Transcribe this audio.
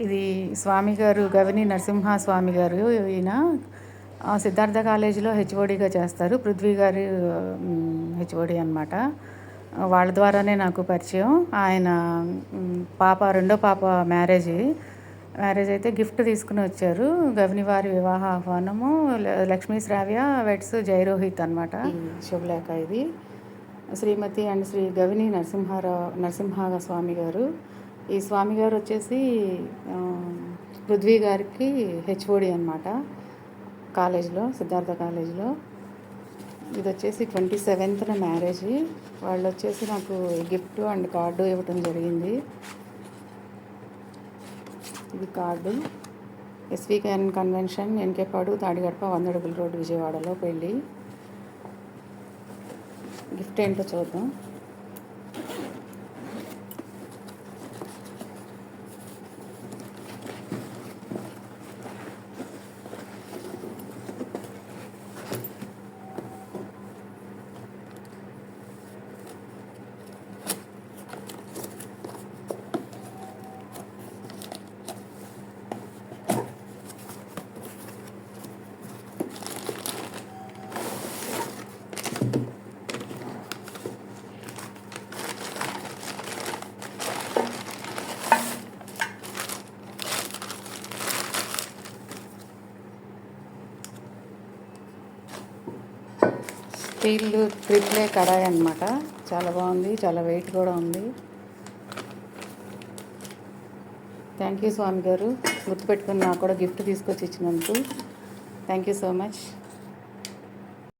ఇది స్వామి గారు గవిని నరసింహ స్వామి గారు ఈయన సిద్ధార్థ కాలేజీలో హెచ్ఓడిగా చేస్తారు. పృథ్వీ గారు హెచ్ఓడి అనమాట వాళ్ళ ద్వారానే నాకు పరిచయం. ఆయన పాప రెండో పాప మ్యారేజ్. మ్యారేజ్ అయితే గిఫ్ట్ తీసుకుని వచ్చారు. గవిని వారి వివాహ ఆహ్వానము లక్ష్మీ శ్రావ్య వెట్స్ జయరోహిత్ అనమాట శుభలేఖ ఇది. శ్రీమతి అండ్ శ్రీ గవిని నరసింహారావు నరసింహ స్వామి గారు ఈ స్వామి గారు వచ్చేసి పృథ్వీ గారికి హెచ్ఓడి అనమాట కాలేజ్లో సిద్ధార్థ కాలేజ్లో. ఇది వచ్చేసి ట్వంటీ సెవెంత్న మ్యారేజ్. వాళ్ళు వచ్చేసి నాకు గిఫ్ట్ అండ్ కార్డు ఇవ్వటం జరిగింది. ఇది card. SVKN convention Enikepadu Tadigadapa వంద అడుగుల రోడ్ విజయవాడలో పెళ్ళి. గిఫ్ట్ ఏంటో చూద్దాం. స్టీల్ ట్రిప్లే కడాయి అనమాట చాలా బాగుంది చాలా వెయిట్ కూడా ఉంది. థ్యాంక్ యూ స్వామి గారు. గుర్తుపెట్టుకుని నాకు కూడా గిఫ్ట్ తీసుకొచ్చి ఇచ్చినందుకు. Thank you so much